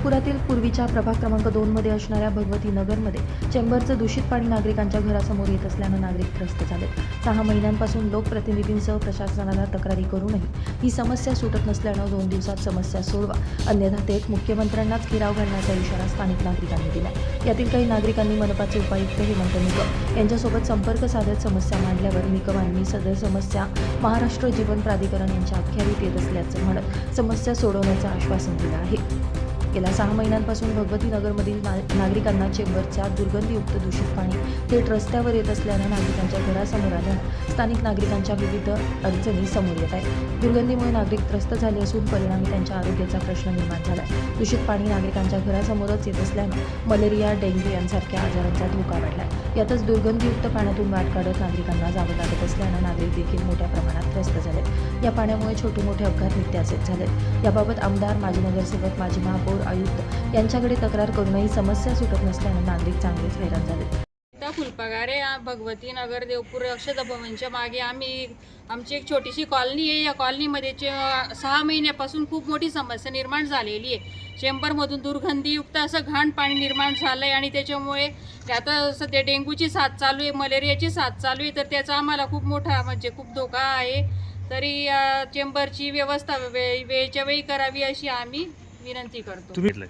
देवपुरातील पूर्वीच्या प्रभाग क्रमांक दोनमध्ये असणाऱ्या भगवती नगरमध्ये चेंबरचं दूषित पाणी नागरिकांच्या घरासमोर येत असल्यानं नागरिक त्रस्त झाले सहा महिन्यांपासून लोकप्रतिनिधींसह प्रशासनाला तक्रारी करूनही ही समस्या सुटत नसल्यानं दोन दिवसात समस्या सोडवा. अन्यथा थेट मुख्यमंत्र्यांनाच घेराव घालण्याचा इशारा स्थानिक नागरिकांनी दिला यातील काही नागरिकांनी मनपाचे उपायुक्त हेमंत निकम यांच्यासोबत संपर्क साधत समस्या मांडल्यावर निकमांनी सदर समस्या महाराष्ट्र जीवन प्राधिकरण यांच्या अखत्यारीत येत असल्याचं म्हणत समस्या सोडवण्याचं आश्वासन दिलं आहे. गेल्या सहा महिन्यांपासून भगवती नगरमधील ना नागरिकांना चेंबरच्या दुर्गंधीयुक्त दूषित पाणी थेट रस्त्यावर येत असल्यानं नागरिकांच्या घरासमोर आल्यानं स्थानिक नागरिकांच्या विविध अडचणी समोर येत आहेत. दुर्गंधीमुळे नागरिक त्रस्त झाले असून परिणामी त्यांच्या आरोग्याचा प्रश्न निर्माण झाला आहे दूषित पाणी नागरिकांच्या घरासमोरच येत असल्यानं मलेरिया डेंग्यू यांसारख्या आजारांचा धोका वाढला आहे यातच दुर्गंधीयुक्त पाण्यातून वाट काढत नागरिकांना जावं लागत असल्यानं नागरिक देखील मोठ्या प्रमाणात त्रस्त झाले या पाण्यामुळे छोटे मोठे अपघात नित्याचेच झाले याबाबत आमदार माजी नगरसेवक माजी महापौर आयुक्त. यांच्याकडे तक्रार करूनही समस्या सुटत नसल्यानं नागरिक चांगलेच हैराण झाले. फुलपगारे भगवती नगर देवपूर अक्षता भवनच्या मागे आम्ही आमची एक छोटीशी कॉलनी आहे. या कॉलनीमध्ये चे सहा महिन्यापासून खूप मोठी समस्या निर्माण झालेली आहे. चेंबरमधून दुर्गंधीयुक्त असं घाण पाणी निर्माण झालं आहे आणि त्याच्यामुळे आता सध्या डेंग्यूची साथ चालू आहे मलेरियाची साथ चालू आहे. तर त्याचा आम्हाला खूप मोठा म्हणजे खूप धोका आहे. तरी चेंबरची व्यवस्था वे वेळच्या वेळी करावी अशी आम्ही विनंती करतो. तुम्ही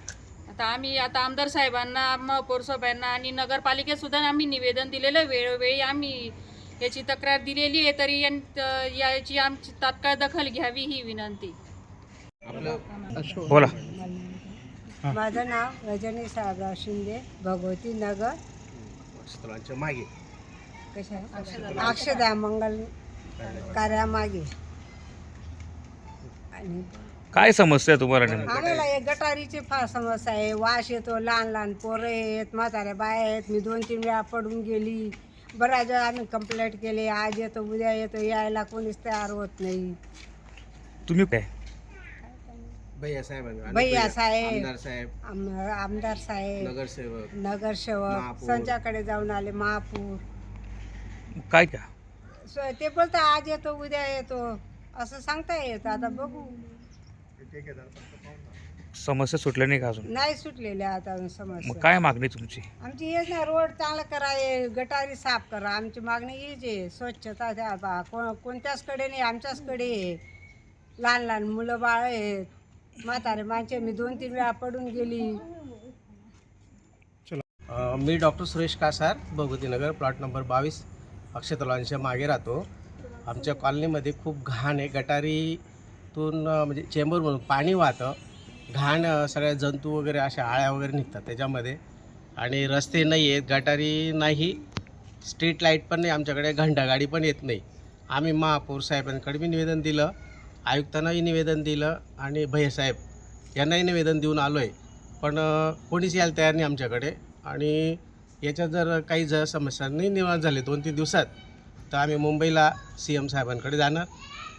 आता आम्ही आता आमदार साहेबांना महापौर साहेबांना आणि नगरपालिकेत सुद्धा आम्ही निवेदन दिलेलं. वेळोवेळी आम्ही याची तक्रार दिलेली आहे तरी यां- याची आमची तात्काळ दखल घ्यावी ही विनंती. बोला. माझं नाव रजनी साहेबराव शिंदे भगवती नगर. स्थळांच्या मागे. कशा अक्षदा मंगल कार्यामागे. आणि काय समस्या तुम्हाला नेमकी? आम्हाला एक गटारीची फार समस्या आहे. वास येतो लहान लहान पोरं आहेत म्हाताऱ्या बाया आहेत. मी दोन तीन वेळा पडून गेली. बऱ्याच वेळा आम्ही कंप्लेंट केली आज येतो उद्या येतो यायला कोणीच तयार होत नाही. तुम्ही काय? भैया साहेब भैया साहेब. आमदार साहेब आम- आमदार साहेब नगरसेवक नगरसेवक महापौर. संच्याकडे जाऊन आले महापूर. काय का? स- ते बोलता आज येतो उद्या येतो. असं सांगता येत. आता बघू. समस्या सुटल्या नाही का अजून? नाही सुटलेल्या आता मग समस्या. काय मागणी तुमची? आमची हेच ना रोड चांगला करा हे गटारी साफ करा. आमची मागणी हीच आहे स्वच्छता द्या बा. को कोणत्याच कडे नाही आमच्याच कडे आहे. लहान लहान मुलं बाळ आहेत. म्हातारे माणसे मी दोन तीन वेळा पडून गेली. अ, मी doctor Suresh Kasar Bhagwatinagar plot number बावीस अक्षतलांच्या मागे राहतो. आमच्या कॉलनीमध्ये खूप घाण आहे. गटारीतून त्यातून म्हणजे चेंबरमधून पाणी वाहतं. घाण सगळ्या जंतू वगैरे अशा आळ्या वगैरे निघतात त्याच्यामध्ये. आणि रस्ते नाही आहेत गटारी नाही स्ट्रीट लाइट पण नाही आमच्याकडे घंटागाडी पण येत नाही. आम्ही महापौर साहेबांकडे बी निवेदन दिलं आयुक्तांनाही निवेदन दिलं आणि भैयासाहेब यांनाही निवेदन देऊन आलो आहे पण कोणीच यायला तयार नाही आमच्याकडे. आणि याच्यात जर काही जर समस्या नाही निर्माण झाली दोन तीन दिवसात तर आम्ही मुंबईला सी एम साहेबांकडे जाणार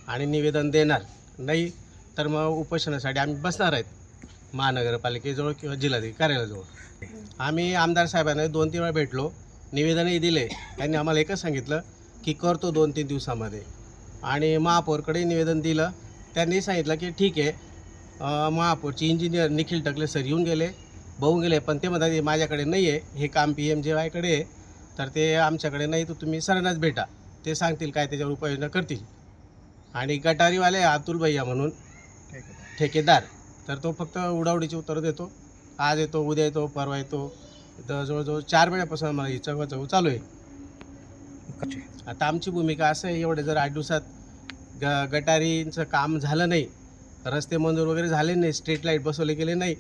आणि निवेदन देणार. नाही तर मग उपोषणासाठी आम्ही बसणार आहेत. महानगरपालिकेजवळ किंवा जिल्हाधिकारी कार्यालयाजवळ. आम्ही आमदार साहेबांना दोन तीन वेळा भेटलो. निवेदनही दिले. त्यांनी आम्हाला एकच सांगितलं की करतो दोन तीन दिवसामध्ये. आणि महापौरकडे निवेदन दिलं. त्यांनी सांगितलं की ठीक आहे. महापौरचे इंजिनियर निखिल टकले सर येऊन गेले. बघून गेले पण ते म्हणतात माझ्याकडे नाही आहे. हे काम पी एम जे वायकडे आहे. तर ते आमच्याकडे नाही तर तुम्ही सरांनाच भेटा. ते सांगतील काय त्याच्यावर उपाययोजना करतील. आणि गटारीवाले अतुल भैया म्हणून ठेकेदार. तर तो फक्त उडावडीची उत्तरं देतो. आज येतो उद्या येतो परवा येतो. तर जवळजवळ चार महिन्यापासून आम्हाला ही चौकाचौक चालू आहे. आता आमची भूमिका असं आहे एवढे जर आठ दिवसात ग गटारींचं काम झालं नाही रस्ते मंजूर वगैरे झाले नाही स्ट्रीट लाइट बसवले गेले नाही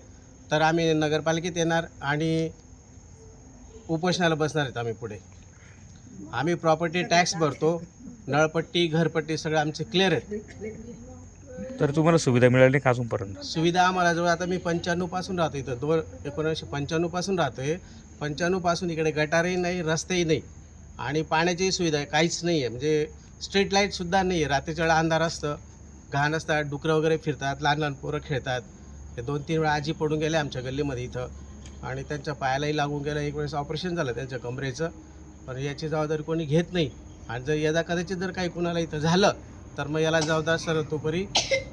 तर आम्ही नगरपालिकेत येणार आणि उपोषणाला बसणार आहेत आम्ही पुढे. आम्ही प्रॉपर्टी टॅक्स भरतो नळपट्टी घरपट्टी सगळं आमचे क्लिअर आहेत. तर तुम्हाला सुविधा मिळाली नाही का अजूनपर्यंत? सुविधा आम्हाला जवळ आता मी पंच्याण्णवपासून राहतो इथं. दोन एकोणीसशे पंच्याण्णवपासून राहतो आहे पंच्याण्णवपासून इकडे गटारही नाही रस्तेही नाही. आणि पाण्याचीही सुविधा आहे काहीच नाही आहे. म्हणजे स्ट्रीट लाईटसुद्धा नाही आहे. रात्रीच्या वेळा अंधार असतं. घाण असतात डुकरं वगैरे फिरतात लहान लहान पोरं खेळतात. हे दोन तीन वेळा आजी पडून गेले आमच्या गल्लीमध्ये इथं. आणि त्यांच्या पायालाही लागून गेलं. एक वेळेस ऑपरेशन झालं त्यांच्या कमरेचं. पण याची जबाबदारी कोणी घेत नाही. आणि जर यदा कदाचित जर काही कुणाला इथं झालं तर मग याला जबाबदार सर्वतोपरी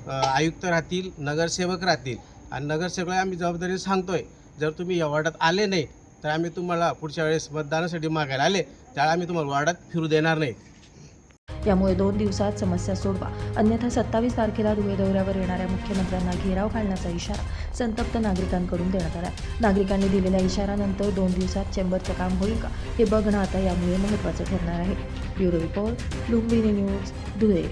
आयुक्त राहतील नगरसेवक राहतील. आणि नगरसेवक आम्ही जबाबदारी सांगतोय जर तुम्ही या वॉर्डात आले नाही तर आम्ही तुम्हाला पुढच्या वेळेस मतदानासाठी मागायला आले त्यावेळी आम्ही तुम्हाला वॉर्डात फिरू देणार नाही. यामुळे दोन दिवसात समस्या सोडवा. अन्यथा सत्तावीस तारखेला धुळे दौऱ्यावर येणाऱ्या मुख्यमंत्र्यांना घेराव घालण्याचा इशारा संतप्त नागरिकांकडून देण्यात आला नागरिकांनी दिलेल्या इशारानंतर दोन दिवसात चेंबरचं काम होईल का हे बघणं आता यामुळे महत्त्वाचं ठरणार आहे. Bureau report Lumbini news Dhule.